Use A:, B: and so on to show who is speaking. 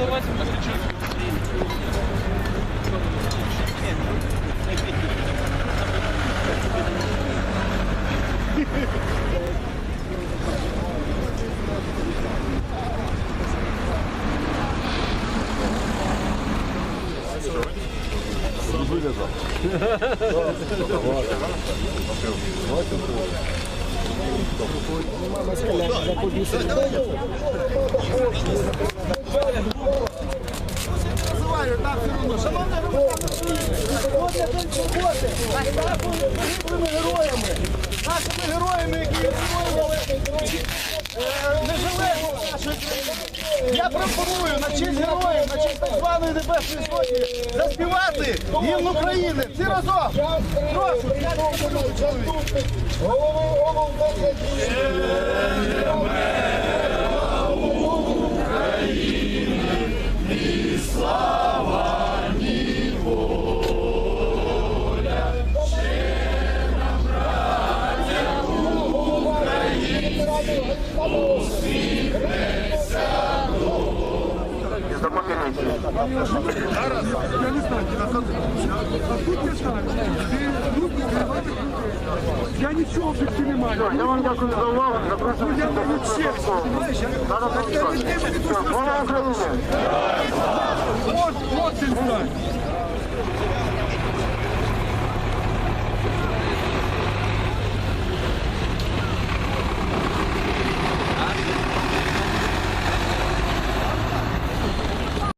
A: давайте включимо.
B: героями, нашими героями, які відстоювали е, нежелезну країну. Я пропоную на честь героїв, на честь так званої Небесної Сотні заспівати гімн України. Всі разом. Прошу, чоловік.
C: Я нічого в не маю.
D: Я вам дякую за увагу. Запрошую
C: Я навіть ще
D: Слава Україні!
C: От.